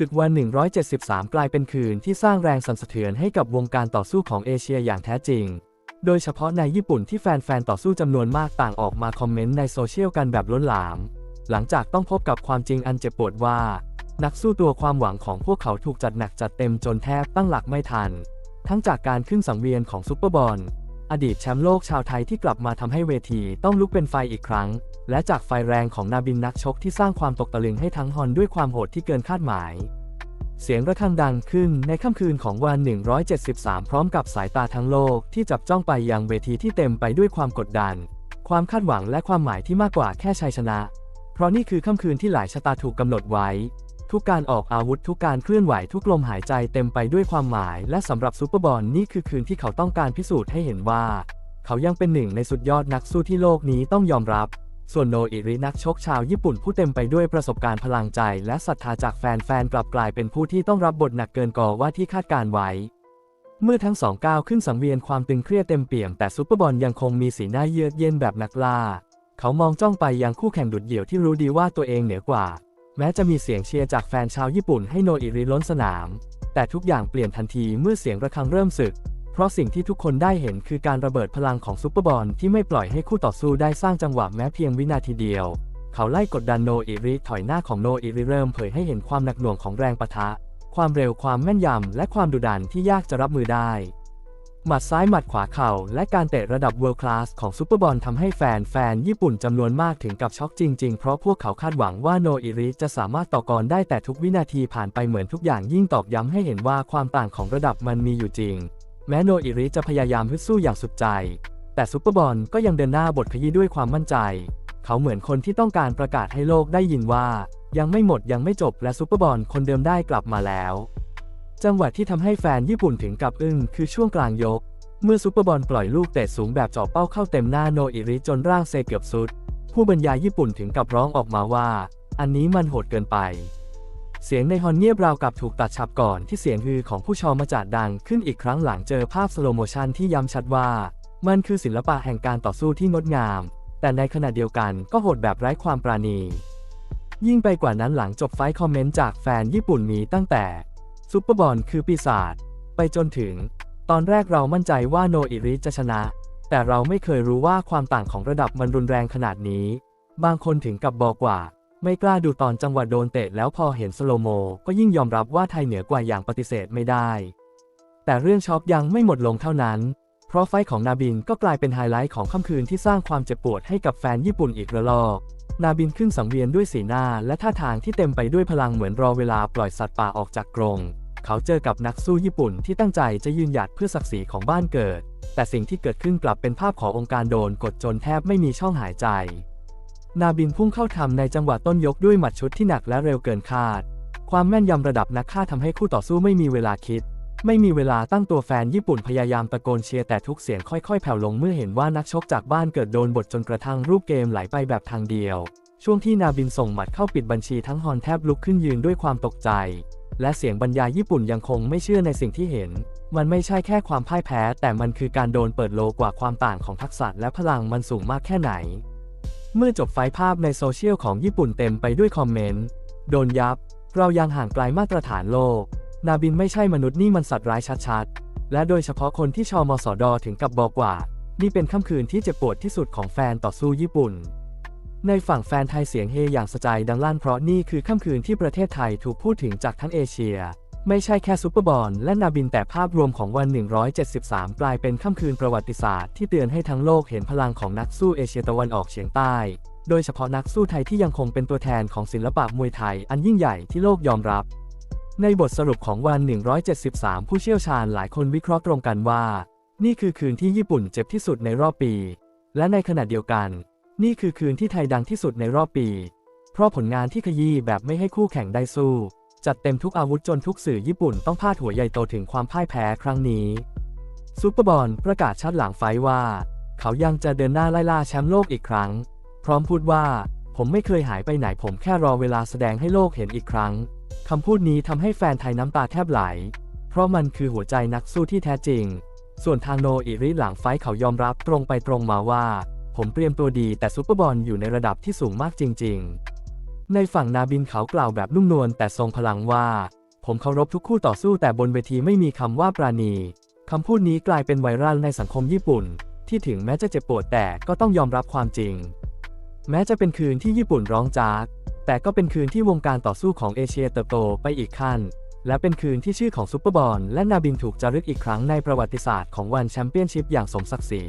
ศึกวัน 173 กลายเป็นคืนที่สร้างแรงสั่นสะเทือนให้กับวงการต่อสู้ของเอเชียอย่างแท้จริง โดยเฉพาะในญี่ปุ่นที่แฟนๆ ต่อสู้จำนวนมากต่างออกมาคอมเมนต์ในโซเชียลกันแบบล้นหลาม หลังจากต้องพบกับความจริงอันเจ็บปวดว่า นักสู้ตัวความหวังของพวกเขาถูกจัดหนักจัดเต็มจนแทบตั้งหลักไม่ทัน ทั้งจากการขึ้นสังเวียนของซุปเปอร์บอลอดีตแชมป์โลกชาวไทยที่กลับมาทำให้เวทีต้องลุกเป็นไฟอีกครั้ง และจากไฟแรงของนาบินนักชกที่สร้างความตกตะลึงให้ทั้งฮอนด้วยความโหดที่เกินคาดหมาย เสียงระฆังดังขึ้นในค่ำคืนของวัน 173 พร้อมกับสายตาทั้งโลกที่จับจ้องไปยังเวทีที่เต็มไปด้วยความกดดัน ความคาดหวังและความหมายที่มากกว่าแค่ชัยชนะ เพราะนี่คือค่ำคืนที่หลายชะตาถูกกำหนดไว้ ทุกการออกอาวุธทุกการเคลื่อนไหวทุกลมหายใจเต็มไปด้วยความหมาย และสำหรับซูเปอร์บอลนี่คือคืนที่เขาต้องการพิสูจน์ให้เห็นว่า เขายังเป็นหนึ่งในสุดยอดนักสู้ที่โลกนี้ต้องยอมรับ ส่วนโนอิรินักชกชาวญี่ปุ่นผู้เต็มไปด้วยประสบการณ์พลังใจ และศรัทธาจากแฟนๆกลับกลายเป็นผู้ที่ต้องรับบทหนักเกินกว่าว่าที่คาดการไว้ เมื่อทั้งสองก้าวขึ้นสังเวียนความตึงเครียดเต็มเปี่ยมแต่ซูเปอร์บอลยังคงมีสีหน้าเยือกเย็นแบบนักล่า เขามองจ้องไปยังคู่แข่งดุดเดี่ยวที่รู้ดีว่าตัวเองเหนือกว่า แม้จะมีเสียงเชียร์จากแฟนชาวญี่ปุ่นให้โนอิริล้นสนาม แต่ทุกอย่างเปลี่ยนทันทีเมื่อเสียงระฆังเริ่มศึก ราะสิ่งที่ทุกคนได้เห็นคือการระเบิดพลังของซุปเปอร์บอลที่ไม่ปล่อยให้คู่ต่อสู้ได้สร้างจังหวะแม้เพียงวินาทีเดียว เขาไล่กดดันโนอิริถอยหน้าของโนอิริเริ่มเผยให้เห็นความหนักหน่วงของแรงปะทะ ความเร็วความแม่นยำ และความดุดันที่ยากจะรับมือได้ หมัดซ้ายหมัดขวาเข่า และการเตะระดับ World Class ของซูเปอร์บอลทำให้แฟนแฟนญี่ปุ่นจำนวนมากถึงกับช็อกจริง ๆ เพราะพวกเขาคาดหวังว่าโนอิริจะสามารถต่อกรได้แต่ทุกวินาทีผ่านไปเหมือนทุกอย่างยิ่งตอกย้ำให้เห็นว่าความต่างของระดับมันมีอยู่จริง แม้โนอิริจะพยายามฮึดสู้อย่างสุดใจ แต่ซูเปอร์บอลก็ยังเดินหน้าบทขยี้ด้วยความมั่นใจ เขาเหมือนคนที่ต้องการประกาศให้โลกได้ยินว่า ยังไม่หมดยังไม่จบและซูเปอร์บอลคนเดิมได้กลับมาแล้ว จังหวะที่ทำให้แฟนญี่ปุ่นถึงกับอึ้งคือช่วงกลางยก เมื่อซูเปอร์บอลปล่อยลูกเตะสูงแบบเจาะเป้าเข้าเต็มหน้าโนอิริจนร่างเซเกือบสุด ผู้บรรยายญี่ปุ่นถึงกับร้องออกมาว่า อันนี้มันโหดเกินไป เสียงในฮอนเงียบราวกับถูกตัดฉับก่อนที่เสียงฮือของผู้ชมมาจัดดังขึ้นอีกครั้งหลังเจอภาพสโลโมชันที่ย้ำชัดว่า มันคือศิลปะแห่งการต่อสู้ที่งดงาม แต่ในขณะเดียวกันก็โหดแบบไร้ความปราณี ยิ่งไปกว่านั้นหลังจบไฟท์คอมเมนต์จากแฟนญี่ปุ่นมีตั้งแต่ซูเปอร์บอลคือปีศาจไปจนถึง ตอนแรกเรามั่นใจว่าโนอิริจะชนะ แต่เราไม่เคยรู้ว่าความต่างของระดับมันรุนแรงขนาดนี้ บางคนถึงกับบอกว่า ไม่กล้าดูตอนจังหวะโดนเตะแล้วพอเห็นสโลโม ก็ยิ่งยอมรับว่าไทยเหนือกว่าอย่างปฏิเสธไม่ได้ แต่เรื่องช็อกยังไม่หมดลงเท่านั้น เพราะไฟของนาบินก็กลายเป็นไฮไลท์ของค่ำคืนที่สร้างความเจ็บปวดให้กับแฟนญี่ปุ่นอีกระลอกนาบินขึ้นสังเวียนด้วยสีหน้าและท่าทางที่เต็มไปด้วยพลังเหมือนรอเวลาปล่อยสัตว์ป่าออกจากกรง เขาเจอกับนักสู้ญี่ปุ่นที่ตั้งใจจะยืนหยัดเพื่อศักดิ์ศรีของบ้านเกิด แต่สิ่งที่เกิดขึ้นกลับเป็นภาพขององค์การโดนกดจนแทบไม่มีช่องหายใจ นาบินพุ่งเข้าทำในจังหวะต้นยกด้วยหมัดชุดที่หนักและเร็วเกินคาด ความแม่นยำระดับนักฆ่าทำให้คู่ต่อสู้ไม่มีเวลาคิด ไม่มีเวลาตั้งตัวแฟนญี่ปุ่นพยายามตะโกนเชียร์แต่ทุกเสียงค่อยๆ แผ่วลงเมื่อเห็นว่านักชกจากบ้านเกิดโดนบทจนกระทั่งรูปเกมไหลไปแบบทางเดียว ช่วงที่นาบินส่งหมัดเข้าปิดบัญชีทั้งฮอนแทบลุกขึ้นยืนด้วยความตกใจ และเสียงบรรยายญี่ปุ่นยังคงไม่เชื่อในสิ่งที่เห็นมันไม่ใช่แค่ความพ่ายแพ้ แต่มันคือการโดนเปิดโลกว่าความต่างของทักษะและพลังมันสูงมากแค่ไหน เมื่อจบไฟภาพในโซเชียลของญี่ปุ่นเต็มไปด้วยคอมเมนต์ โดนยับ เรายังห่างไกลมาตรฐานโลก นาบินไม่ใช่มนุษย์นี่มันสัตว์ร้ายชัดๆ และโดยเฉพาะคนที่ชอมอสอดอถึงกับบอกว่า นี่เป็นค่ำคืนที่เจ็บปวดที่สุดของแฟนต่อสู้ญี่ปุ่น ในฝั่งแฟนไทยเสียงเฮอย่างสะใจดังลั่นเพราะนี่คือค่ำคืนที่ประเทศไทยถูกพูดถึงจากทั้งเอเชีย ไม่ใช่แค่ซูเปอร์บอลและนาบินแต่ภาพรวมของวัน 173 กลายเป็นค่ำคืนประวัติศาสตร์ที่เตือนให้ทั้งโลกเห็นพลังของนักสู้เอเชียตะวันออกเฉียงใต้ โดยเฉพาะนักสู้ไทยที่ยังคงเป็นตัวแทนของศิลปะมวยไทยอันยิ่งใหญ่ที่โลกยอมรับ ในบทสรุปของวัน 173 ผู้เชี่ยวชาญหลายคนวิเคราะห์ตรงกันว่า นี่คือคืนที่ญี่ปุ่นเจ็บที่สุดในรอบปี และในขณะเดียวกัน นี่คือคืนที่ไทยดังที่สุดในรอบปี เพราะผลงานที่ขยี้แบบไม่ให้คู่แข่งได้สู้ จัดเต็มทุกอาวุธจนทุกสื่อญี่ปุ่นต้องพาดหัวใหญ่โตถึงความพ่ายแพ้ครั้งนี้ซูเปอร์บอลประกาศชัดหลังไฟว่า เขายังจะเดินหน้าไล่ล่าแชมป์โลกอีกครั้ง พร้อมพูดว่า ผมไม่เคยหายไปไหนผมแค่รอเวลาแสดงให้โลกเห็นอีกครั้งคำพูดนี้ทำให้แฟนไทยน้ำตาแทบไหล เพราะมันคือหัวใจนักสู้ที่แท้จริง ส่วนทางโนอิริหลังไฟเขายอมรับตรงไปตรงมาว่า ผมเตรียมตัวดีแต่ซูเปอร์บอลอยู่ในระดับที่สูงมากจริง ๆ ในฝั่งนาบินเขากล่าวแบบนุ่มนวลแต่ทรงพลังว่า ผมเคารพทุกคู่ต่อสู้แต่บนเวทีไม่มีคำว่าปราณีคำพูดนี้กลายเป็นไวรัลในสังคมญี่ปุ่น ที่ถึงแม้จะเจ็บปวดแต่ก็ต้องยอมรับความจริง แม้จะเป็นคืนที่ญี่ปุ่นร้องจากแต่ก็เป็นคืนที่วงการต่อสู้ของเอเชียเติบโตไปอีกขั้น และเป็นคืนที่ชื่อของซุปเปอร์บอลและนาบินถูกจารึกอีกครั้งในประวัติศาสตร์ของวันแชมเปี้ยนชิพอย่างสมศักดิ์ศรี